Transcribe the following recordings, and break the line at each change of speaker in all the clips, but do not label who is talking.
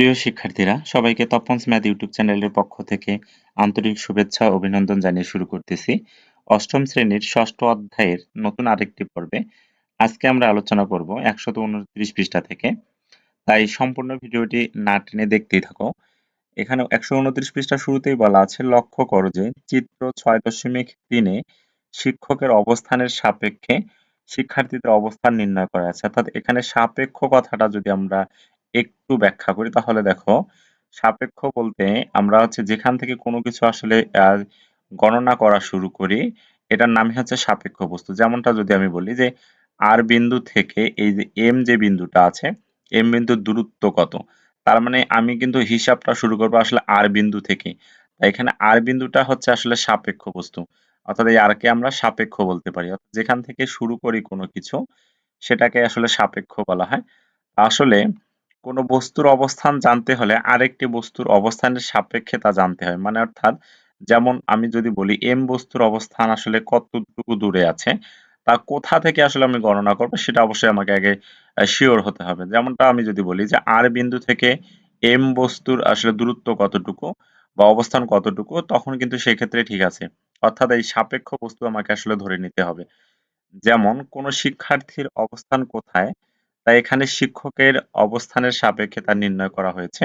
প্রিয় শিক্ষার্থীরা, সবাইকে তপন্স ম্যাথ ইউটিউব চ্যানেলের পক্ষ থেকে আন্তরিক শুভেচ্ছা অভিনন্দন জানিয়ে শুরু করতেছি। অষ্টম শ্রেণির ষষ্ঠ অধ্যায়ের নতুন আরেকটি পর্বে। আজকে আমরা আলোচনা করব একশত উনত্রিশ পৃষ্ঠা থেকে। তাই সম্পূর্ণ ভিডিওটি না টেনে দেখতেই থাকো। এখানে একশো উনত্রিশ পৃষ্ঠা শুরুতেই বলা আছে, লক্ষ্য করো যে চিত্র ছয় দশমিক তিনে শিক্ষকের অবস্থানের সাপেক্ষে শিক্ষার্থীদের অবস্থান নির্ণয় করা আছে। অর্থাৎ এখানে সাপেক্ষ কথাটা যদি আমরা একটু ব্যাখ্যা করি। তাহলে দেখো, সাপেক্ষ বলতে আমরা হচ্ছে যেখান থেকে কোনো কিছু আসলে গণনা করা শুরু করি, এটার নামই হচ্ছে সাপেক্ষ বস্তু। যেমনটা যদি আমি বলি যে, আর বিন্দু থেকে এই যে এম যে বিন্দুটা আছে এম বিন্দুর দূরত্ব কত? তার মানে আমি কিন্তু হিসাবটা শুরু করব আসলে আর বিন্দু থেকে। এখানে আর বিন্দুটা হচ্ছে আসলে সাপেক্ষ বস্তু। অর্থাৎ এই আরকে আমরা সাপেক্ষ বলতে পারি। অর্থাৎ যেখান থেকে শুরু করি কোনো কিছু, সেটাকে আসলে সাপেক্ষ বলা হয়। আসলে কোনো বস্তুর অবস্থান জানতে হলে আরেকটি বস্তুর অবস্থানের সাপেক্ষে তা জানতে হয়। মানে অর্থাৎ, যেমন আমি যদি বলি এম বস্তুর অবস্থান আসলে কতটুকু দূরে আছে, তা কোথা থেকে আসলে আমি গণনা করব সেটা অবশ্যই আমাকে আগে শিওর হতে হবে। যেমনটা আমি যদি বলি যে আর বিন্দু থেকে এম বস্তুর আসলে দূরত্ব কতটুকু বা অবস্থান কতটুকু, তখন কিন্তু সেক্ষেত্রে ঠিক আছে। অর্থাৎ এই সাপেক্ষ বস্তু আমাকে আসলে ধরে নিতে হবে। যেমন কোন শিক্ষার্থীর অবস্থান কোথায় তাই এখানে শিক্ষকের অবস্থানের সাপেক্ষে তা নির্ণয় করা হয়েছে।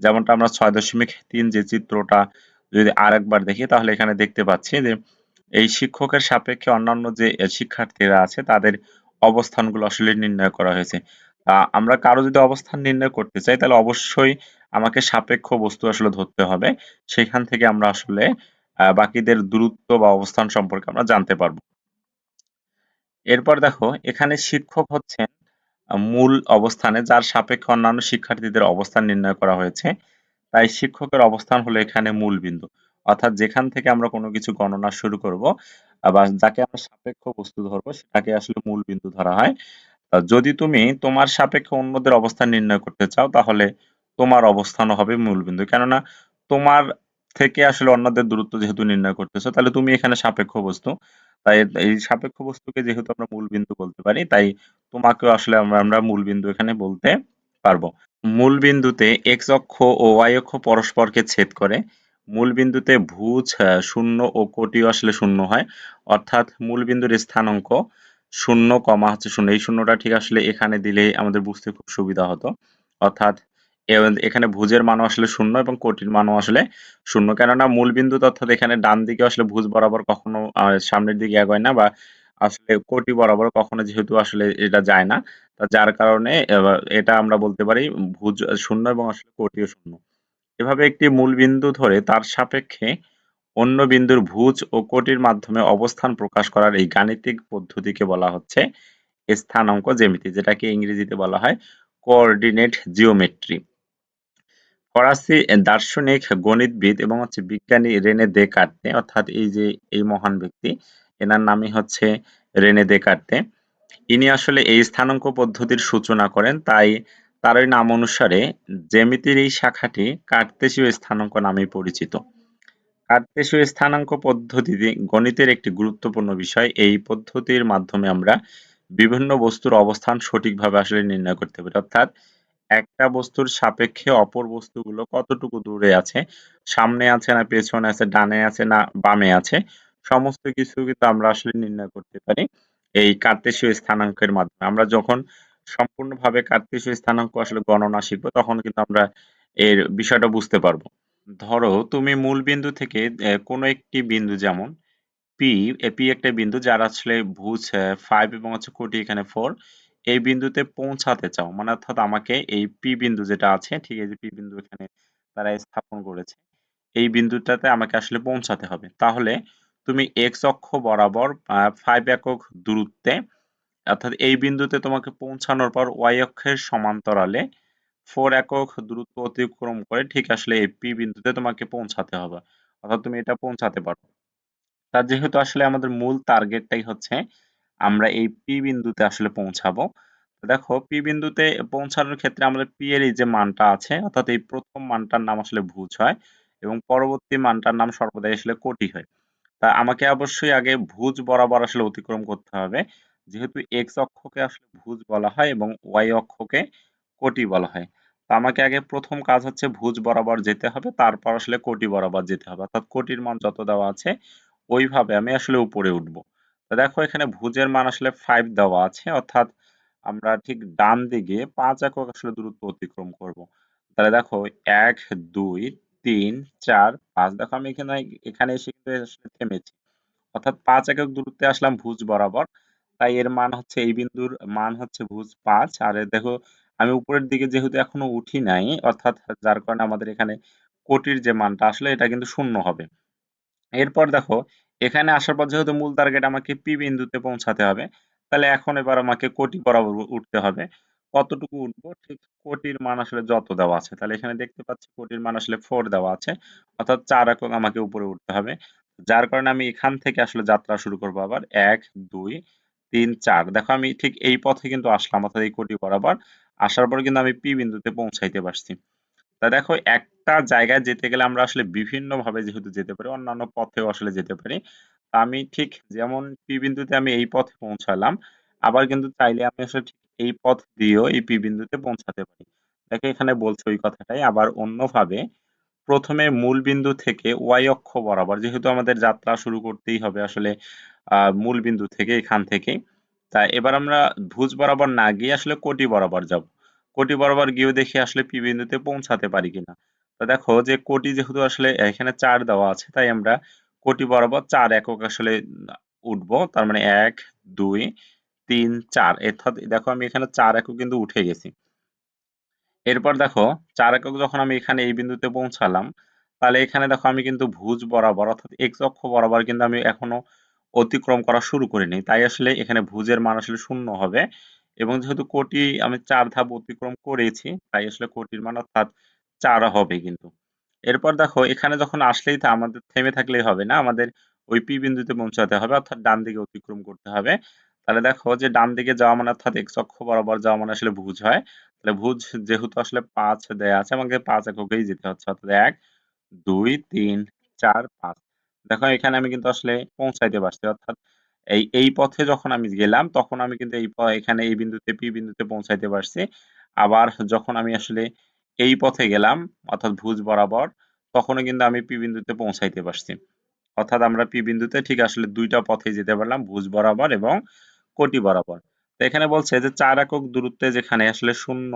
যেমনটা আমরা ছয় দশমিক তিন যে চিত্রটা যদি আরেকবার দেখি, তাহলে এখানে দেখতে পাচ্ছি যে এই শিক্ষকের সাপেক্ষে অন্যান্য যে শিক্ষার্থীরা আছে, তাদের অবস্থানগুলো আসলে নির্ণয় করা হয়েছে। আমরা কারও যদি অবস্থান নির্ণয় করতে চাই, তাহলে অবশ্যই আমাকে সাপেক্ষ বস্তু আসলে ধরতে হবে। সেখান থেকে আমরা আসলে বাকিদের দূরত্ব বা অবস্থান সম্পর্কে আমরা জানতে পারব। এরপর দেখো, এখানে শিক্ষক হচ্ছেন মূল অবস্থানে, যার সাপেক্ষে অন্যান্য শিক্ষার্থীদের অবস্থান নির্ণয় করা হয়েছে। তাই শিক্ষকের অবস্থান হলো এখানে মূল বিন্দু। অর্থাৎ যেখান থেকে আমরা কোনো কিছু গণনা শুরু করব, বা যাকে আমরা সাপেক্ষ বস্তু ধরবো, সেটাকে আসলে মূল বিন্দু ধরা হয়। যদি তুমি তোমার সাপেক্ষে অন্যদের অবস্থান নির্ণয় করতে চাও, তাহলে তোমার অবস্থানও হবে মূল বিন্দু। কেননা তোমার থেকে আসলে অন্যদের দূরত্ব যেহেতু নির্ণয় করতেছো, তাহলে তুমি এখানে সাপেক্ষ বস্তু তাই এই সাপেক্ষ বস্তুকে যেহেতু আমরা মূল বিন্দু বলতে পারি, তাই তোমাকেও আসলে আমরা আমরা মূল বিন্দু এখানে বলতে পারব। মূল বিন্দুতে এক্স অক্ষ ও ওয়াই অক্ষ পরস্পরকে ছেদ করে মূল বিন্দুতে ভুজ শূন্য ও কোটিও আসলে শূন্য হয়, অর্থাৎ মূল বিন্দুর স্থানাঙ্ক শূন্য কমা হচ্ছে শূন্য। এই শূন্যটা ঠিক আসলে এখানে দিলে আমাদের বুঝতে খুব সুবিধা হতো। অর্থাৎ এখানে ভুজের মানও আসলে শূন্য এবং কোটির মানও আসলে শূন্য। কেননা মূল বিন্দু অর্থাৎ এখানে ডান দিকে আসলে ভুজ বরাবর কখনো সামনের দিকে এগোয় না বা আসলে কোটি বরাবর কখনো যেহেতু আসলে এটা যায় না। যার কারণে এটা আমরা বলতে পারি ভুজ শূন্য এবং আসলে কোটিও শূন্য। এভাবে একটি মূল বিন্দু ধরে তার সাপেক্ষে অন্য বিন্দুর ভুজ ও কোটির মাধ্যমে অবস্থান প্রকাশ করার এই গাণিতিক পদ্ধতিকে বলা হচ্ছে স্থানাঙ্ক জ্যামিতি, যেটাকে ইংরেজিতে বলা হয় কোঅর্ডিনেট জিওমেট্রি ফরাসি দার্শনিক, গণিতবিদ এবং হচ্ছে বিজ্ঞানী রেনে দেকার্তে অর্থাৎ এই যে এই মহান ব্যক্তি, এনার নামই হচ্ছে রেনে দেকার্তে ইনি আসলে এই স্থানাঙ্ক পদ্ধতির সূচনা করেন, তাই তার ওই নাম অনুসারে জ্যামিতির এই শাখাটি কার্তেশীয় স্থানাঙ্ক নামে পরিচিত। কার্তেশীয় স্থানাঙ্ক পদ্ধতি গণিতের একটি গুরুত্বপূর্ণ বিষয়। এই পদ্ধতির মাধ্যমে আমরা বিভিন্ন বস্তুর অবস্থান সঠিকভাবে আসলে নির্ণয় করতে পারি। অর্থাৎ একটা বস্তুর সাপেক্ষে অপর বস্তুগুলো কতটুকু দূরে আছে? সামনে আছে না, পেছনে আছে, ডানে আছে না, বামে আছে? সমস্ত কিছু কিন্তু আমরা আসলে নির্ণয় করতে পারি এই কার্তেশীয় স্থানাঙ্কের মাধ্যমে। আমরা যখন সম্পূর্ণভাবে কার্তেশীয় স্থানাঙ্ক আসলে গণনা শিখব, তখন কিন্তু আমরা এর বিষয়টা বুঝতে পারব। ধরো, তুমি মূল বিন্দু থেকে কোনো একটি বিন্দু যেমন পি এ পি একটা বিন্দু যার আসলে ভুজ ফাইভ এবং হচ্ছে কোটি এখানে ফোর এই বিন্দুতে পৌঁছাতে চাও মানে অর্থাৎ আমাকে এই পি বিন্দু যেটা আছে, ঠিক আছে পি বিন্দু এখানে তারা স্থাপন করেছে, এই বিন্দুটাতে আমাকে আসলে পৌঁছাতে হবে। তাহলে তুমি এক্স অক্ষ বরাবর ফাইভ একক দূরত্বে, অর্থাৎ এই বিন্দুতে তোমাকে পৌঁছানোর পর ওয়াই অক্ষের সমান্তরালে ফোর একক দূরত্ব অতিক্রম করে ঠিক আসলে এই পি বিন্দুতে তোমাকে পৌঁছাতে হবে, অর্থাৎ তুমি এটা পৌঁছাতে পারো। তার যেহেতু আসলে আমাদের মূল টার্গেটটাই হচ্ছে আমরা এই পি বিন্দুতে আসলে পৌঁছাবো। দেখো পি বিন্দুতে পৌঁছানোর ক্ষেত্রে আমাদের পি এর এই যে মানটা আছে, অর্থাৎ এই প্রথম মানটার নাম আসলে ভুজ হয় এবং পরবর্তী মানটার নাম সর্বদাই আসলে কোটি হয়। তা আমাকে অবশ্যই আগে ভুজ বরাবর আসলে অতিক্রম করতে হবে। যেহেতু এক্স অক্ষকে আসলে ভুজ বলা হয় এবং ওয়াই অক্ষকে কোটি বলা হয়। তা আমাকে আগে প্রথম কাজ হচ্ছে ভুজ বরাবর যেতে হবে, তারপর আসলে কোটি বরাবর যেতে হবে। অর্থাৎ কোটির মান যত দেওয়া আছে, ওইভাবে আমি আসলে উপরে উঠব। তো দেখো, এখানে ভুজের মান আসলে ফাইভ দেওয়া আছে, অর্থাৎ আমরা ঠিক ডান দিকে পাঁচ একক আসলে দূরত্ব অতিক্রম করব। তাহলে দেখো, এক, দুই, তিন, চার, পাঁচ। দেখো, আমি এখানে এখানে এসে কিন্তু থেমেছি। অর্থাৎ পাঁচ একক দূরত্বে আসলাম ভুজ বরাবর, তাই এর মান হচ্ছে, এই বিন্দুর মান হচ্ছে ভুজ পাঁচ। আর দেখো, আমি উপরের দিকে যেহেতু এখনও উঠি নাই, অর্থাৎ যার কারণে আমাদের এখানে কোটির যে মানটা, আসলে এটা কিন্তু শূন্য হবে। এরপর দেখো এখানে আসার পর যেহেতু মূল টার্গেট আমাকে পি বিন্দুতে পৌঁছাতে হবে, তাহলে এখন এবার আমাকে কোটি বরাবর উঠতে হবে। কতটুকু উঠবো? ঠিক কোটির মান আসলে যত দেওয়া আছে। তাহলে এখানে দেখতে পাচ্ছি কোটির মান আসলে ফোর দেওয়া আছে, অর্থাৎ চার একক আমাকে উপরে উঠতে হবে। যার কারণে আমি এখান থেকে আসলে যাত্রা শুরু করব আবার। এক, দুই, তিন, চার। দেখো আমি ঠিক এই পথে কিন্তু আসলাম, অর্থাৎ এই কোটি বরাবর। আসার পর কিন্তু আমি পি বিন্দুতে পৌঁছাইতে পারছি। তা দেখো, একটা জায়গায় যেতে গেলে আমরা আসলে বিভিন্ন ভাবে যেহেতু যেতে পারি, অন্যান্য পথেও আসলে যেতে পারি। আমি ঠিক যেমন পি বিন্দুতে আমি এই পথে পৌঁছালাম, আবার কিন্তু চাইলে আমি আসলে ঠিক এই পথ দিয়েও এই পি বিন্দুতে পৌঁছাতে পারি। দেখো, এখানে বলছে ওই কথাটাই। আবার অন্যভাবে, প্রথমে মূল বিন্দু থেকে ওয়াই অক্ষ বরাবর, যেহেতু আমাদের যাত্রা শুরু করতেই হবে আসলে মূল বিন্দু থেকে এখান থেকে। তা এবার আমরা ভুজ বরাবর না গিয়ে আসলে কোটি বরাবর যাব। কোটি বরাবর গিয়েও দেখি আসলে পি বিন্দুতে পৌঁছাতে পারি কিনা। তো দেখো যে কোটি যেহেতু আসলে এখানে চার দেওয়া আছে, তাই আমরা কোটি বরাবর চার একক আসলে উঠবো। তার মানে এক, দুই, তিন, চার। অর্থাৎ দেখো আমি এখানে চার একক কিন্তু উঠে গেছি। এরপর দেখো চার একক যখন আমি এখানে এই বিন্দুতে পৌঁছালাম, তাহলে এখানে দেখো আমি কিন্তু ভুজ বরাবর অর্থাৎ এক্স অক্ষ বরাবর কিন্তু আমি এখনও অতিক্রম করা শুরু করিনি। তাই আসলে এখানে ভুজের মান আসলে শূন্য হবে। এবং যেহেতু কোটি আমি চার ধাপ অতিক্রম করেছি, তাই আসলে কোটির মান অর্থাৎ চার হবে কিন্তু। এরপর দেখো, এখানে যখন আসলেই তা আমাদের থেমে থাকলেই হবে না, আমাদের ওই পি বিন্দুতে পৌঁছাতে হবে, অর্থাৎ ডান দিকে অতিক্রম করতে হবে। তাহলে দেখো যে ডান দিকে যাওয়া মানে অর্থাৎ এক্স অক্ষ বরাবর যাওয়া মানে আসলে ভুজ হয়। তাহলে ভুজ যেহেতু আসলে পাঁচ দেয়া আছে, আমাকে পাঁচ এককেই যেতে হচ্ছে, অর্থাৎ এক, দুই, তিন, চার, পাঁচ। দেখো এখানে আমি কিন্তু আসলে পৌঁছাইতে পারছি, অর্থাৎ এই এই পথে যখন আমি গেলাম, তখন আমি কিন্তু এই এখানে এই বিন্দুতে পি বিন্দুতে পৌঁছাইতে পারছি। আবার যখন আমি আসলে এই পথে গেলাম, অর্থাৎ ভুজ বরাবর, তখনও কিন্তু আমি পি বিন্দুতে পৌঁছাইতে পারছি। অর্থাৎ আমরা পি বিন্দুতে ঠিক আসলে দুইটা পথে যেতে পারলাম, ভুজ বরাবর এবং কোটি বরাবর। তো এখানে বলছে যে, চার একক দূরত্বে যেখানে আসলে শূন্য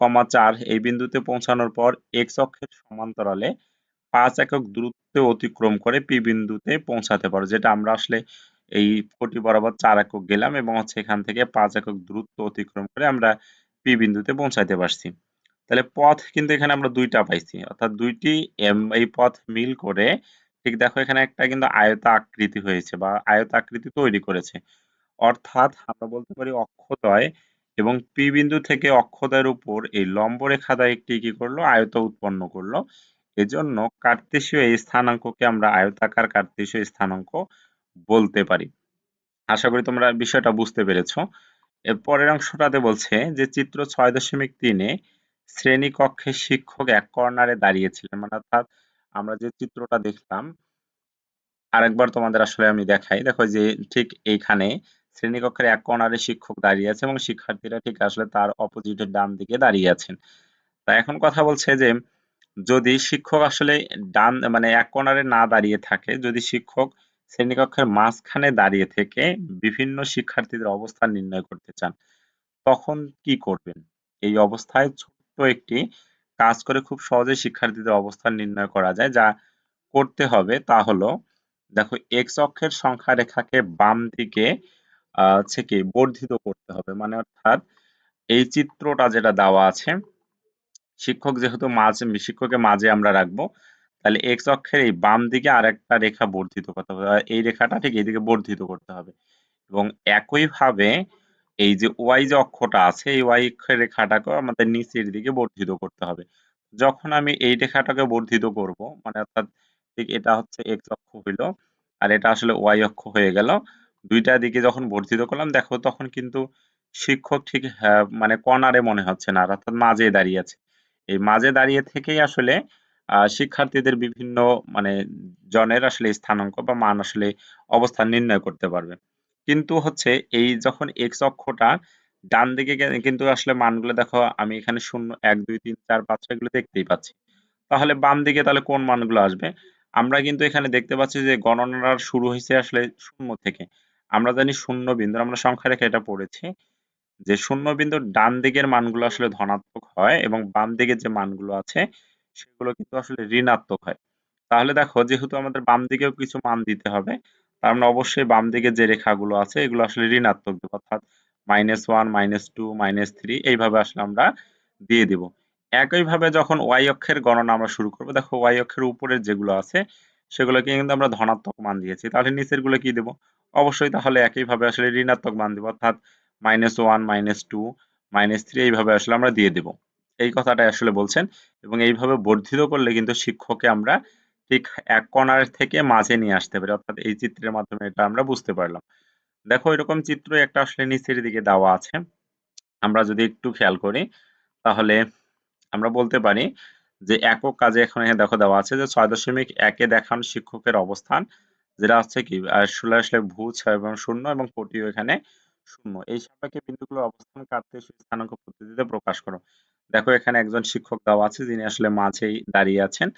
কমা চার এই বিন্দুতে পৌঁছানোর পর এক্স অক্ষের সমান্তরালে পাঁচ একক দূরত্ব অতিক্রম করে পি বিন্দুতে পৌঁছাতে পারো, যেটা আমরা আসলে এই কোটি বরাবর চার একক গেলাম এবং হচ্ছে এখান থেকে পাঁচ একক দূরত্ব অতিক্রম করে আমরা পি বিন্দুতে পৌঁছাতে পারছি। তাহলে পথ কিন্তু এখানে আমরা দুইটা পাইছি, অর্থাৎ দুইটি এই পথ মিল করে ঠিক দেখো এখানে একটা কিন্তু আয়তা আকৃতি হয়েছে বা আয়তা আকৃতি তৈরি করেছে। অর্থাৎ আমরা বলতে পারি অক্ষদ্বয় এবং পি বিন্দু থেকে অক্ষদ্বয়ের উপর এই লম্ব রেখা দ্বয় একটি কি করল? আয়ত উৎপন্ন করল। এজন্য কার্তেশীয় এই স্থানাঙ্ককে আমরা আয়তাকার কার্তেশীয় স্থানাঙ্ক বলতে পারি। আশা করি তোমরা বিষয়টা বুঝতে পেরেছ। এর পরের অংশটাতে বলছে যে, চিত্র ছয় দশমিক তিনে শ্রেণীকক্ষে শিক্ষক এক কর্নারে দাঁড়িয়েছিলেন। মানে অর্থাৎ আমরা যে চিত্রটা দেখলাম, আরেকবার তোমাদের আসলে আমি দেখাই। দেখো যে, ঠিক এইখানে শ্রেণীকক্ষের এক কর্নারে শিক্ষক দাঁড়িয়ে আছে এবং শিক্ষার্থীরা ঠিক আসলে তার অপোজিটের ডান দিকে দাঁড়িয়ে আছেন। তা এখন কথা বলছে যে, যদি শিক্ষক আসলে ডান মানে এক কর্নারে না দাঁড়িয়ে থাকে, যদি শিক্ষক শ্রেণীকক্ষের মাঝখানে দাঁড়িয়ে থেকে বিভিন্ন শিক্ষার্থীদের অবস্থান নির্ণয় করতে চান, তখন কি করবেন? এই অবস্থায় ছোট্ট একটি কাজ করে খুব সহজে শিক্ষার্থীদের অবস্থান নির্ণয় করা যায়। যা করতে হবে তা হলো, দেখো এক্স অক্ষের সংখ্যা রেখাকে বাম দিকে হচ্ছে কি বর্ধিত করতে হবে। মানে অর্থাৎ এই চিত্রটা যেটা দেওয়া আছে, শিক্ষক যেহেতু মাঝে, শিক্ষকের মাঝে আমরা রাখব তাহলে এক্স অক্ষের এই বাম দিকে আরেকটা রেখা বর্ধিত করতে হবে। এই রেখাটা ঠিক এইদিকে বর্ধিত করতে হবে। এবং একইভাবে এই যে ওয়াই যে অক্ষটা আছে, এই ওয়াই অক্ষের রেখাটাকেও আমাদের নিচের দিকে বর্ধিত করতে হবে। যখন আমি এই রেখাটাকে বর্ধিত করব মানে অর্থাৎ ঠিক এটা হচ্ছে এক্স অক্ষ হইল, আর এটা আসলে ওয়াই অক্ষ হয়ে গেল। দুইটা দিকে যখন বর্ধিত করলাম, দেখো তখন কিন্তু শিক্ষক ঠিক মানে কর্নারে মনে হচ্ছে না অর্থাৎ মাঝে দাঁড়িয়ে আছে। এই মাঝে দাঁড়িয়ে থেকেই আসলে শিক্ষার্থীদের বিভিন্ন মানে জনের আসলে স্থানাঙ্ক বা মান আসলে অবস্থান নির্ণয় করতে পারবে। কিন্তু হচ্ছে এই যখন এক্স অক্ষটা ডান দিকে কিন্তু আসলে মানগুলো দেখো আমি এখানে শূন্য, এক, দুই, তিন, চার, পাঁচ, ছয় এগুলো দেখতেই পাচ্ছি। তাহলে বাম দিকে তাহলে কোন মানগুলো আসবে? আমরা কিন্তু এখানে দেখতে পাচ্ছি যে গণনার শুরু হয়েছে আসলে শূন্য থেকে। আমরা জানি শূন্য বিন্দু আমরা সংখ্যা রেখে এটা পড়েছি। যে শূন্য বিন্দুর ডান দিকের মানগুলো আসলে ধনাত্মক হয় এবং বাম দিকে যে মানগুলো আছে সেগুলো কিন্তু আসলে ঋণাত্মক হয়। তাহলে দেখো যেহেতু আমাদের বাম দিকেও কিছু মান দিতে হবে, তার মানে অবশ্যই বাম দিকে যে রেখাগুলো আছে, এগুলো আসলে ঋণাত্মক দেবো অর্থাৎ minus one minus two minus three এইভাবে আসলে আমরা দিয়ে দিব। একইভাবে যখন ওয়াই অক্ষের গণনা আমরা শুরু করব, দেখো ওয়াই অক্ষের উপরের যেগুলো আছে, সেগুলোকে কিন্তু আমরা ধনাত্মক মান দিয়েছি। তাহলে নিচেরগুলো কি দেবো? অবশ্যই তাহলে একইভাবে আসলে ঋণাত্মক মান দিব, অর্থাৎ minus one minus two minus three এইভাবে আসলে আমরা দিয়ে দেব। এই কথাটাই আসলে বলছেন এবং এইভাবে বর্ধিত করলে কিন্তু শিক্ষককে আমরা ঠিক এক কণার থেকে মাঝে নিয়ে আসতে পারি। অর্থাৎ এই চিত্রের মাধ্যমে এটা আমরা বুঝতে পারলাম। দেখো এরকম চিত্র একটা আসলে নিচের দিকে দেওয়া আছে। আমরা যদি একটু খেয়াল করি, তাহলে আমরা বলতে পারি যে একক কাজে এখানে দেখো দেওয়া আছে যে ছয় দশমিক একে দেখান শিক্ষকের অবস্থান, যেটা হচ্ছে কি আসলে আসলে ভুজ এবং শূন্য এবং কোটিও এখানে শূন্য। এই সাপেক্ষে বিন্দুগুলোর অবস্থান কাটতে স্থানাঙ্ক পদ্ধতিতে প্রকাশ করো। দেখো, এখানে একজন শিক্ষক দেওয়া আছে, যিনি আসলে মাঝেই দাঁড়িয়ে আছেন।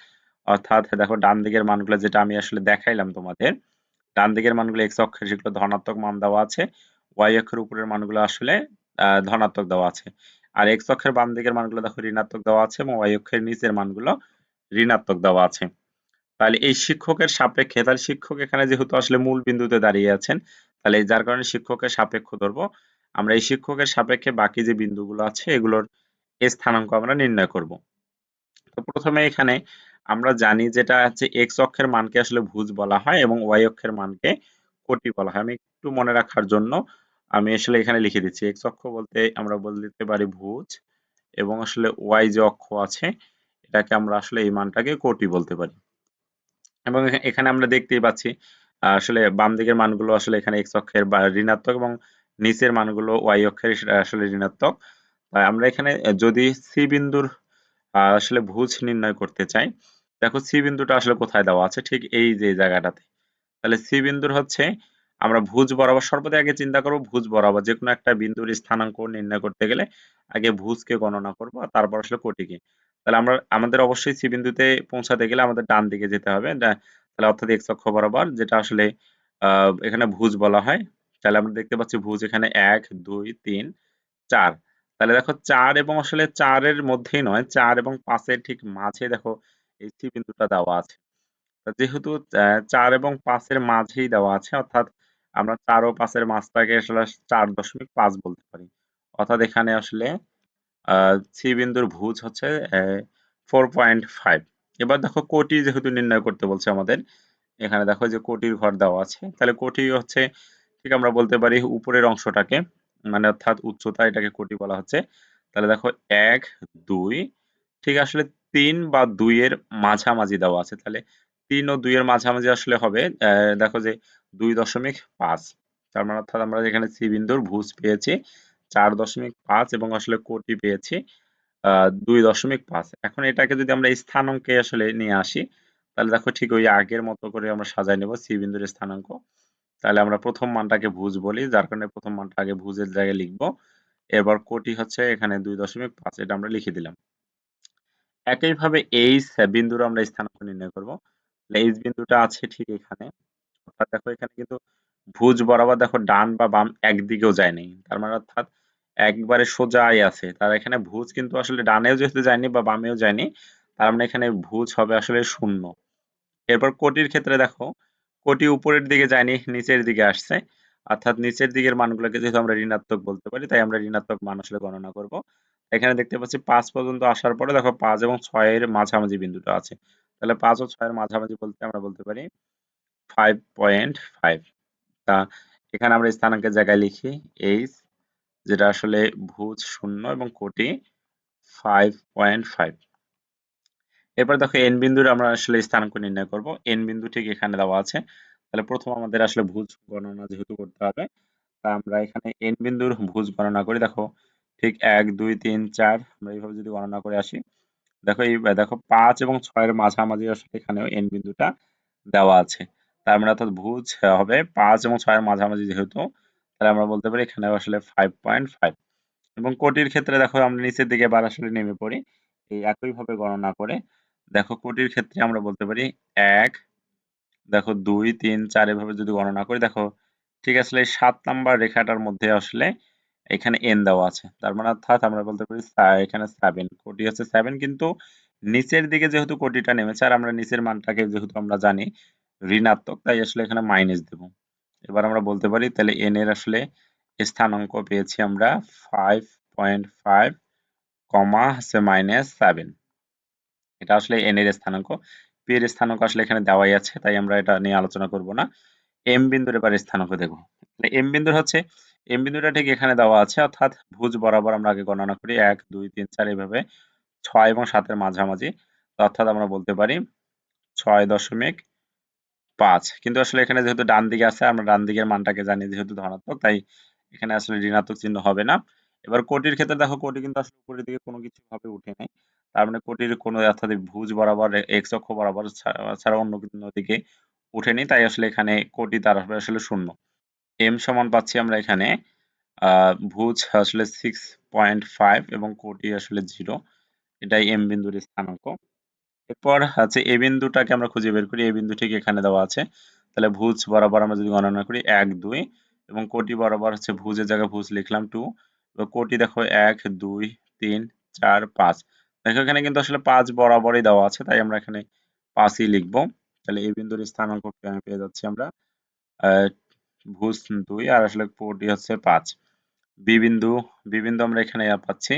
অর্থাৎ দেখো, ডান দিকের মানগুলো যেটা আমি আসলে দেখাইলাম তোমাদের, ডান দিকের মানগুলো এক্স অক্ষের যেগুলো ধনাত্মক মান দেওয়া আছে ওয়াই অক্ষের উপরের মানগুলো আসলে ধনাত্মক দেওয়া আছে। আর এক্স অক্ষের বাম দিকের মানগুলো দেখো, ঋণাত্মক দেওয়া আছে এবং ওয়াই অক্ষের নিচের মানগুলো ঋণাত্মক দেওয়া আছে। তাহলে এই শিক্ষকের সাপেক্ষে, তাহলে শিক্ষক এখানে যেহেতু আসলে মূল বিন্দুতে দাঁড়িয়ে আছেন, তাহলে যার কারণে শিক্ষকের সাপেক্ষ ধরবো। আমরা এই শিক্ষকের সাপেক্ষে বাকি যে বিন্দুগুলো আছে, এগুলোর স্থানাঙ্ক আমরা নির্ণয় করব। তো প্রথমে এখানে আমরা জানি যেটা হচ্ছে এক্স অক্ষের মানকে আসলে ভুজ বলা হয় এবং ওয়াই অক্ষের মানকে কোটি বলা হয়। আমি একটু মনে রাখার জন্য আমি আসলে এখানে লিখে দিচ্ছি এক্স অক্ষ বলতে আমরা বলে দিতে পারি ভুজ এবং আসলে ওয়াই যে অক্ষ আছে এটাকে আমরা আসলে এই মানটাকে কোটি বলতে পারি। এবং এখা- এখানে আমরা দেখতেই পাচ্ছি, আসলে বাম দিকের মানগুলো আসলে এখানে এক্স অক্ষের বা ঋণাত্মক এবং নিচের মানগুলো ওয়াই অক্ষের আসলে ঋণাত্মক। আমরা এখানে যদি সি বিন্দুর আসলে ভুজ নির্ণয় করতে চাই, দেখো সি বিন্দুটা আসলে কোথায় দেওয়া আছে? ঠিক এই যে জায়গাটাতে। তাহলে সি বিন্দুর হচ্ছে, আমরা ভুজ বরাবর সর্বদা আগে চিন্তা করব, ভুজ বরাবর যে কোনো একটা বিন্দুর স্থানাঙ্ক নির্ণয় করতে গেলে আগে ভুজকে গণনা করব তারপর আসলে কোটিকে। তাহলে আমরা, আমাদের অবশ্যই সি বিন্দুতে পৌঁছাতে গেলে আমাদের ডান দিকে যেতে হবে তাহলে অর্থাৎ এক্স অক্ষ বরাবর, যেটা আসলে এখানে ভুজ বলা হয়। তাহলে আমরা দেখতে পাচ্ছি ভুজ এখানে এক, দুই, তিন, চার। তাহলে দেখো চার এবং আসলে চারের মধ্যেই নয়, চার এবং পাঁচের ঠিক মাঝে দেখো এই সি বিন্দুটা দেওয়া আছে। যেহেতু চার এবং পাঁচের মাঝেই দেওয়া আছে, অর্থাৎ আমরা চার ও পাঁচের মাঝটাকে আসলে চার দশমিক পাঁচ বলতে পারি। অর্থাৎ এখানে আসলে সি বিন্দুর ভুজ হচ্ছে ফোর পয়েন্ট ফাইভ এবার দেখো কোটি যেহেতু নির্ণয় করতে বলছে আমাদের, এখানে দেখো যে কোটির ঘর দেওয়া আছে। তাহলে কোটি হচ্ছে, ঠিক আমরা বলতে পারি উপরের অংশটাকে মানে অর্থাৎ উচ্চতা এটাকে কোটি বলা হচ্ছে। তাহলে দেখো এক, দুই, ঠিক আসলে তিন বা দুইয়ের মাঝামাঝি দেওয়া আছে। তাহলে তিন ও দুইয়ের মাঝামাঝি আসলে হবে দেখো যে দুই দশমিক পাঁচ। তার মানে অর্থাৎ আমরা এখানে সি বিন্দুর ভুজ পেয়েছি, চার দশমিক পাঁচ এবং আসলে কোটি পেয়েছি দুই দশমিক পাঁচ। এখন এটাকে যদি আমরা স্থানাঙ্কে আসলে নিয়ে আসি, তাহলে দেখো ঠিক ওই আগের মতো করে আমরা সাজাই নেব সি বিন্দুর স্থানাঙ্ক। তাহলে আমরা প্রথম মানটাকে ভুজ বলি, যার কারণে প্রথম মানটা আগে ভুজের জায়গায় লিখব। এরপর কোটি হচ্ছে এখানে দুই দশমিক পাঁচ, এটা আমরা লিখে দিলাম। একইভাবে এইচ বিন্দুর আমরা স্থানাঙ্ক নির্ণয় করব। এইচ বিন্দুটা আছে ঠিক এখানে। দেখো এখানে কিন্তু ভুজ বরাবর দেখো ডান বা বাম একদিকেও যায়নি তার মানে অর্থাৎ একবারে সোজাই আছে। তার এখানে ভুজ কিন্তু আসলে ডানেও যেহেতু যায়নি বা বামেও যায়নি, তার মানে এখানে ভুজ হবে আসলে শূন্য। এরপর কোটির ক্ষেত্রে দেখো কোটি উপরের দিকে যায়নি, নিচের দিকে আসছে। অর্থাৎ নিচের দিকের মানগুলোকে যেহেতু আমরা ঋণাত্মক বলতে পারি, তাই আমরা ঋণাত্মক মান আসলে গণনা করব। এখানে দেখতে পাচ্ছি পাঁচ পর্যন্ত আসার পরে দেখো পাঁচ এবং ছয়ের মাঝামাঝি বিন্দুটা আছে। তাহলে পাঁচ ও ছয়ের মাঝামাঝি বলতে আমরা বলতে পারি ফাইভ পয়েন্ট ফাইভ তা এখানে আমরা স্থানাঙ্কের জায়গায় লিখি এইচ যেটা আসলে ভুজ শূন্য এবং কোটি ফাইভ পয়েন্ট ফাইভ এরপর দেখো এন বিন্দুর আমরা আসলে স্থানাঙ্ক নির্ণয় করব। এন বিন্দু ঠিক এখানে দেওয়া আছে। তাহলে প্রথম আমাদের আসলে ভুজ গণনা যেহেতু করতে হবে, তা আমরা এখানে এন বিন্দুর ভুজ গণনা করি। দেখো, ঠিক এক, দুই, তিন, চার, আমরা এইভাবে যদি গণনা করে আসি, দেখো এই, দেখো পাঁচ এবং ছয়ের মাঝামাঝি আসলে এখানেও এন বিন্দুটা দেওয়া আছে। তার মানে অর্থাৎ ভুজ হবে পাঁচ এবং ছয়ের মাঝামাঝি যেহেতু, তাহলে আমরা বলতে পারি এখানে আসলে ফাইভ পয়েন্ট ফাইভ এবং কোটির ক্ষেত্রে দেখো আমরা নিচের দিকে বার আসলে নেমে পড়ি, এই একইভাবে গণনা করে দেখো কোটির ক্ষেত্রে আমরা বলতে পারি এক। দেখো দুই, তিন, চার এভাবে যদি গণনা করি, দেখো ঠিক আসলে সাত নাম্বার রেখাটার মধ্যে আসলে এখানে এন দেওয়া আছে। তার মানে অর্থাৎ আমরা বলতে পারি এখানে সেভেন কোটি হচ্ছে সেভেন কিন্তু নিচের দিকে যেহেতু কোটিটা নেমেছে, আর আমরা নিচের মানটাকে যেহেতু আমরা জানি ঋণাত্মক, তাই আসলে এখানে মাইনাস দেব। এবার আমরা বলতে পারি তাহলে এন এর আসলে স্থানাঙ্ক পেয়েছি আমরা ফাইভ পয়েন্ট ফাইভ কমা হচ্ছে মাইনাস সেভেন এটা আসলে এন এর স্থানাঙ্ক। পি এর স্থানাঙ্ক আসলে এখানে দেওয়াই আছে, তাই আমরা এটা নিয়ে আলোচনা করব না। এম বিন্দুর এবার স্থানাঙ্ক দেখব। এম বিন্দুর হচ্ছে এম বিন্দুটা ঠিক এখানে দেওয়া আছে, অর্থাৎ ভুজ বরাবর আমরা আগে গণনা করি, এক, দুই, তিন, চার এইভাবে ছয় এবং সাতের মাঝামাঝি। অর্থাৎ আমরা বলতে পারি ছয় দশমিক পাঁচ। কিন্তু আসলে এখানে যেহেতু ডান দিকে আছে, আমরা ডান দিকের মানটাকে জানি যেহেতু ধনাত্মক, তাই এখানে আসলে ঋণাত্মক চিহ্ন হবে না। এবার কোটির ক্ষেত্রে দেখো, কোটি কিন্তু আসলে উপরের দিকে কোনো কিছু ভাবে উঠে নাই। তার মানে কোটির কোনো অর্থাৎ ভুজ বরাবর এক্স অক্ষ বরাবর ছাড়া অন্য কোনো দিকে উঠেনি, তাই আসলে এখানে কোটি তার আসলে শূন্য। এম সমান পাচ্ছি আমরা এখানে ভুজ আসলে সিক্স পয়েন্ট ফাইভ এবং কোটি আসলে জিরো এটাই এম বিন্দুর স্থানাঙ্ক। এরপর আছে এ বিন্দুটাকে আমরা খুঁজে বের করি এ বিন্দু ঠিক এখানে দেওয়া আছে। তাহলে ভুজ বরাবর আমরা যদি গণনা করি এক, দুই এবং কোটি বরাবর হচ্ছে ভুজের জায়গায় ভুজ লিখলাম টু কোটি দেখো এক, দুই, তিন, চার, পাঁচ। দেখো, এখানে কিন্তু আসলে পাঁচ বরাবরই দেওয়া আছে, তাই আমরা এখানে পাঁচই লিখব। তাহলে এই বিন্দুর পে- পেয়ে যাচ্ছি আমরা ভুজ দুই, আর আসলে কোটি হচ্ছে পাঁচ। বি বিন্দু বি বিন্দু আমরা এখানে পাচ্ছি।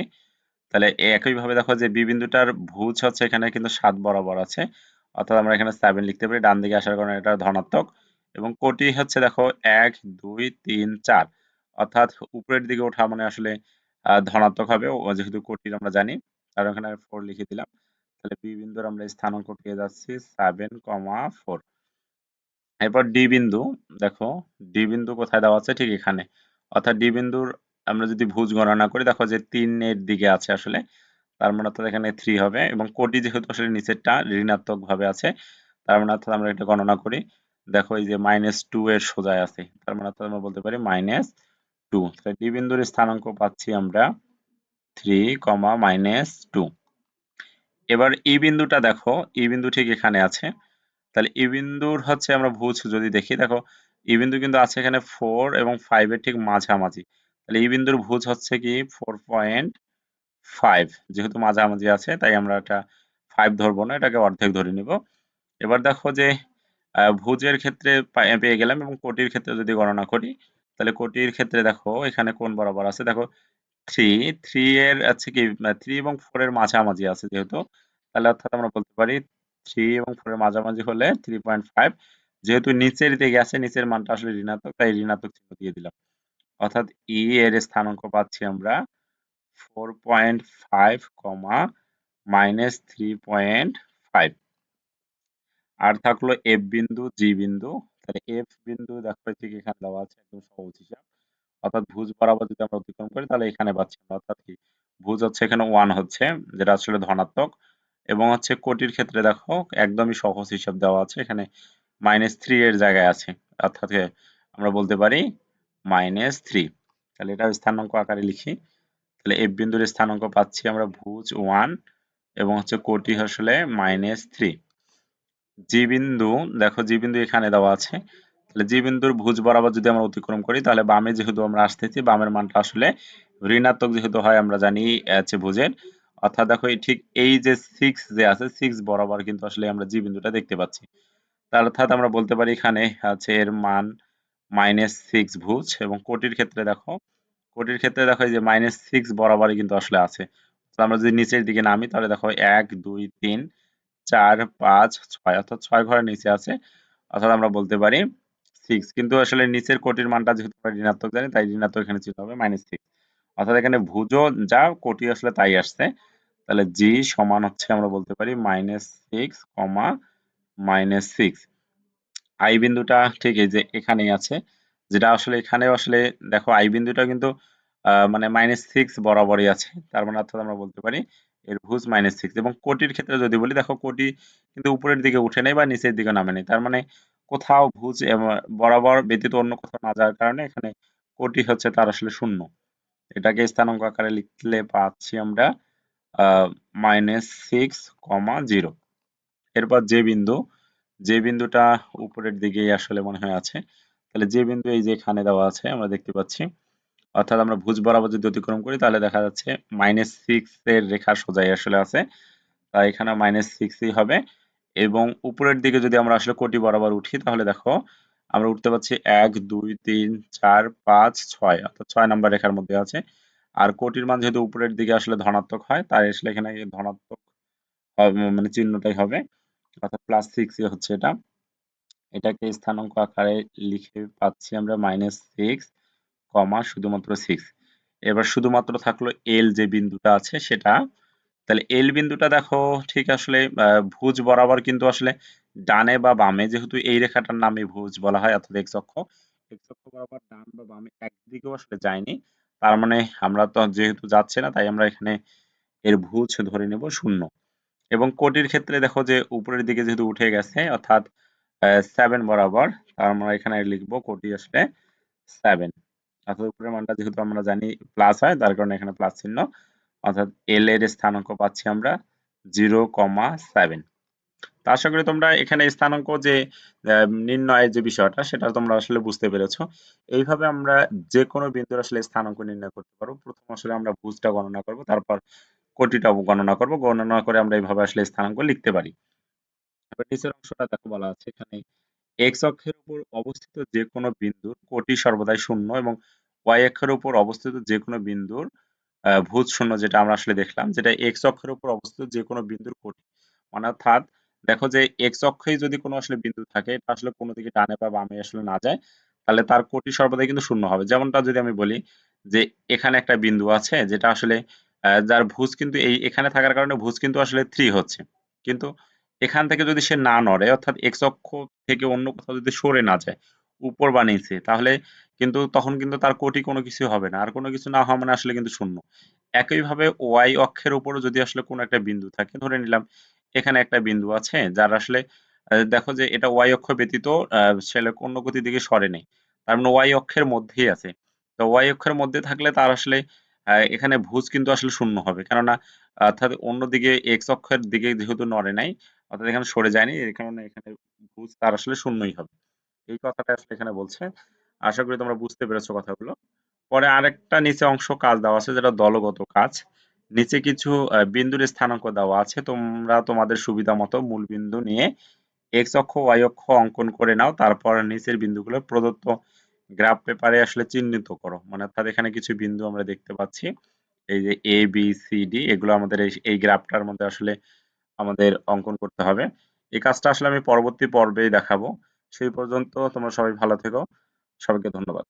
তাহলে একইভাবে দেখো যে বি বিন্দুটার ভুজ হচ্ছে এখানে কিন্তু সাত বরাবর আছে, অর্থাৎ আমরা এখানে সেভেন লিখতে পারি, ডান দিকে আসার কারণে এটা ধনাত্মক। এবং কোটি হচ্ছে দেখো এক, দুই, তিন, চার, অর্থাৎ উপরের দিকে ওঠা মানে আসলে ধনাত্মক হবে যেহেতু কোটির আমরা জানি। তার এখানে ফোর লিখে দিলাম। তাহলে বি বিন্দুর আমরা স্থানাঙ্ক পেয়ে যাচ্ছি সেভেন কমা ফোর এরপর ডি বিন্দু, দেখো ডি বিন্দু কোথায় দেওয়া আছে? ঠিক এখানে। অর্থাৎ ডি বিন্দুর আমরা যদি ভুজ গণনা করি, দেখো যে তিনের দিকে আছে আসলে। তার মানে অর্থাৎ এখানে থ্রি হবে এবং কোটি যেহেতু আসলে নিচেরটা ঋণাত্মক ভাবে আছে, তার মানে অর্থাৎ আমরা এটা গণনা করি। দেখো এই যে মাইনাস টু এর সোজায় আছে, তার মানে অর্থাৎ আমরা বলতে পারি মাইনাস টু তাহলে ডি বিন্দুর স্থানাঙ্ক পাচ্ছি আমরা থ্রি কমা মাইনাস টু এবার ই বিন্দুটা দেখো ই বিন্দু ঠিক এখানে আছে। তাহলে ই বিন্দুর হচ্ছে আমরা ভুজ যদি দেখি, দেখো ই বিন্দু কিন্তু আছে এখানে ফোর এবং ফাইভ এর ঠিক মাঝামাঝি। তাহলে ই বিন্দুর ভুজ হচ্ছে কি? ফোর পয়েন্ট ফাইভ যেহেতু মাঝামাঝি আছে, তাই আমরা এটা ফাইভ ধরবো না, এটাকে অর্ধেক ধরে নিব। এবার দেখো যে ভুজের ক্ষেত্রে পেয়ে গেলাম এবং কোটির ক্ষেত্রে যদি গণনা করি, তাহলে কোটির ক্ষেত্রে দেখো, এখানে কোন বরাবর আছে? দেখো থ্রি থ্রি এর আছে কি? থ্রি এবং ফোর এর মাঝামাঝি আছে যেহেতু। তাহলে অর্থাৎ আমরা বলতে পারি থ্রি এবং ফোর এর মাঝামাঝি হলে থ্রি পয়েন্ট ফাইভ যেহেতু নিচের দিকে আছে নিচের মানটা আসলে ঋণাত্মক, তাই ঋণাত্মক চিহ্ন দিয়ে দিলাম। অর্থাৎ ই এর স্থানাঙ্ক পাচ্ছি আমরা four point five comma minus three point five আর থাকল এফ বিন্দু জি বিন্দু। তাহলে এফ বিন্দু দেখো, ঠিক এখানে দেওয়া আছে, একদম সহজ হিসাব। অর্থাৎ ভুজ বরাবর যদি আমরা অতিক্রম করি, তাহলে এখানে পাচ্ছি আমরা, অর্থাৎ কি? ভুজ হচ্ছে এখানে ওয়ান হচ্ছে, যেটা আসলে ধনাত্মক এবং হচ্ছে কোটির ক্ষেত্রে দেখো, একদমই সহজ হিসাব দেওয়া আছে, এখানে মাইনাস থ্রি এর জায়গায় আছে, অর্থাৎ আমরা বলতে পারি মাইনাস থ্রি তাহলে এটা স্থানাঙ্ক আকারে লিখি। তাহলে এফ বিন্দুর স্থানাঙ্ক পাচ্ছি আমরা ভুজ ওয়ান এবং হচ্ছে কোটি আসলে মাইনাস থ্রি জি বিন্দু, দেখো জি বিন্দু এখানে দেওয়া আছে তাহলে জি বিন্দুর ভুজ বরাবর যদি আমরা অতিক্রম করি, তাহলে বামে যেহেতু আমরা আসতেছি, বামের মানটা আসলে ঋণাত্মক যেহেতু হয়, আমরা জানি আছে ভুজের। অর্থাৎ দেখো ঠিক এই যে সিক্স যে আছে সিক্স বরাবর কিন্তু আসলে আমরা জি বিন্দুটা দেখতে পাচ্ছি। অর্থাৎ আমরা বলতে পারি এখানে আছে এর মান মাইনাস সিক্স ভুজ এবং কোটির ক্ষেত্রে দেখো, কোটির ক্ষেত্রে দেখো যে মাইনাস সিক্স বরাবরই কিন্তু আসলে আছে। আমরা যদি নিচের দিকে নামি, তাহলে দেখো, এক, দুই, তিন, চার, পাঁচ, ছয়, অর্থাৎ ছয় ঘরের নিচে আছে। অর্থাৎ আমরা বলতে পারি সিক্স কিন্তু আসলে নিচের কোটির মানটা যেহেতু ঋণাত্মক জানি, তাই ঋণাত্মক এখানে চিহ্ন হবে মাইনাস সিক্স অর্থাৎ এখানে ভুজও যা কোটি আসলে তাই আসছে। তাহলে জি সমান হচ্ছে আমরা বলতে পারি minus six comma minus six I বিন্দুটা ঠিক এই যে এখানেই আছে, যেটা আসলে এখানে আসলে দেখো আই বিন্দুটা কিন্তু মানে মাইনাস সিক্স বরাবরই আছে। তার মানে অর্থাৎ আমরা বলতে পারি এর ভুজ মাইনাস সিক্স এবং কোটির ক্ষেত্রে যদি বলি, দেখো কোটি কিন্তু উপরের দিকে উঠে নেই বা নিচের দিকে নামে নেই। তার মানে কোথাও ভুজ বরাবর ব্যতীত অন্য কোথাও না যাওয়ার কারণে এখানে কোটি হচ্ছে তার আসলে শূন্য। এটাকে স্থানাঙ্ক আকারে লিখলে পাচ্ছি আমরা মাইনাস সিক্স কমা জিরো এরপর যে বিন্দু, যে বিন্দুটা উপরের দিকেই আসলে মনে হয় আছে, তাহলে যে বিন্দু এই যে এখানে দেওয়া আছে আমরা দেখতে পাচ্ছি। অর্থাৎ আমরা ভুজ বরাবর যদি অতিক্রম করি তাহলে দেখা যাচ্ছে মাইনাস সিক্স এর রেখা সোজাই আসলে আছে। তাই এখানে মাইনাস সিক্সই হবে। এবং উপরের দিকে যদি আমরা আসলে কোটি বরাবর উঠি, তাহলে দেখো আমরা উঠতে পারছি এক, দুই, তিন, চার, পাঁচ, ছয়, অর্থাৎ ছয় নাম্বার রেখার মধ্যে আছে। আর কোটির মান যেহেতু উপরের দিকে আসলে ধনাত্মক হয়, তাই আসলে এখানে ধনাত্মক মানে চিহ্নটাই হবে। অর্থাৎ প্লাস সিক্সই হচ্ছে এটা। এটাকে স্থানাঙ্ক আকারে লিখে পাচ্ছি আমরা মাইনাস সিক্স কমা শুধুমাত্র সিক্স এবার শুধুমাত্র থাকল এল যে বিন্দুটা আছে, সেটা তাহলে এল বিন্দুটা দেখো, ঠিক আসলে ভুজ বরাবর কিন্তু আসলে ডানে বা বামে, যেহেতু এই রেখাটার নামে ভুজ বলা হয় অর্থাৎ এক্স অক্ষ বরাবর ডান বা বামে একদিকেও আসলে যায়নি। তার মানে আমরা তো যেহেতু যাচ্ছে না, তাই আমরা এখানে এর ভুজ ধরে নেব শূন্য। এবং কোটির ক্ষেত্রে দেখো যে উপরের দিকে যেহেতু উঠে গেছে, অর্থাৎ সেভেন বরাবর, তার আমরা এখানে লিখব কোটি আসলে সেভেন অর্থাৎ উপরের মানটা যেহেতু আমরা জানি প্লাস হয়, তার কারণে এখানে প্লাস চিহ্ন। অর্থাৎ এল এর স্থানাঙ্ক পাচ্ছি আমরা জিরো কমা সেভেন। তা আশা করি তোমরা এখানে স্থানাঙ্ক যে নির্ণয়ের যে বিষয়টা, সেটা তোমরা আসলে বুঝতে পেরেছ। এইভাবে আমরা যে কোনো বিন্দুর আসলে স্থানাঙ্ক নির্ণয় করতে পারব প্রথম আসলে আমরা ভুজটা গণনা করব, তারপর কোটিটা গণনা করব। গণনা করে আমরা এইভাবে আসলে স্থানাঙ্ক লিখতে পারি। নিচের অংশটা দেখো বলা আছে, এখানে এক্স অক্ষের উপর অবস্থিত যে কোনো বিন্দুর কোটি সর্বদাই শূন্য এবং ওয়াই অক্ষের উপর অবস্থিত যে কোনো বিন্দুর ভুজ শূন্য যেটা আমরা আসলে দেখলাম, যেটা এক্স অক্ষের উপর অবস্থিত যে কোনো বিন্দুর কোটি। মানে অর্থাৎ দেখো যে এক্স অক্ষেই যদি কোনো আসলে বিন্দু থাকে, এটা আসলে কোনো দিকে ডানে বা বামে আসলে না যায়, তাহলে তার কোটি সর্বদাই কিন্তু শূন্য হবে। যেমনটা যদি আমি বলি যে এখানে একটা বিন্দু আছে, যেটা আসলে যার ভুজ কিন্তু এই, এখানে থাকার কারণে ভুজ কিন্তু আসলে থ্রি হচ্ছে। কিন্তু এখান থেকে যদি সে না নড়ে, অর্থাৎ এক্স অক্ষ থেকে অন্য কোথাও যদি সরে না যায় উপর বা নিচে তাহলে কিন্তু তখন কিন্তু তার কোটি কোনো কিছু হবে না। আর কোনো কিছু না হওয়া মানে আসলে কিন্তু শূন্য। একইভাবে ওয়াই অক্ষের উপরও যদি আসলে কোনো একটা বিন্দু থাকে, ধরে নিলাম এখানে একটা বিন্দু আছে যার আসলে দেখো যে এটা ওয়াই অক্ষ ব্যতীত সেলে অন্য গতির দিকে সরে নেই। তার মানে ওয়াই অক্ষের মধ্যেই আছে। তো ওয়াই অক্ষের মধ্যে থাকলে তার আসলে এখানে ভুজ কিন্তু আসলে শূন্য হবে। কেননা, অর্থাৎ অন্যদিকে এক্স অক্ষের দিকে যেহেতু নড়ে নাই, অর্থাৎ এখানে সরে যায়নি, এই এখানে ভুজ তার আসলে শূন্যই হবে। এই কথাটা আসলে এখানে বলছে। আশা করি তোমরা বুঝতে পেরেছ কথাগুলো। পরে আরেকটা নিচে অংশ কাজ দেওয়া আছে, যেটা দলগত কাজ। নিচে কিছু বিন্দুর স্থানাঙ্ক দেওয়া আছে। তোমরা তোমাদের সুবিধা মতো মূল বিন্দু নিয়ে এক্স অক্ষ ওয়াই অক্ষ অঙ্কন করে নাও। তারপর নিচের বিন্দুগুলো প্রদত্ত গ্রাফ পেপারে আসলে চিহ্নিত করো। মানে অর্থাৎ এখানে কিছু বিন্দু আমরা দেখতে পাচ্ছি। এই যে এ বি সি ডি এগুলো আমাদের এই গ্রাফটার মধ্যে আসলে আমাদের অঙ্কন করতে হবে। এই কাজটা আসলে আমি পরবর্তী পর্বেই দেখাবো। সেই পর্যন্ত তোমরা সবাই ভালো থেকো। সবাইকে ধন্যবাদ।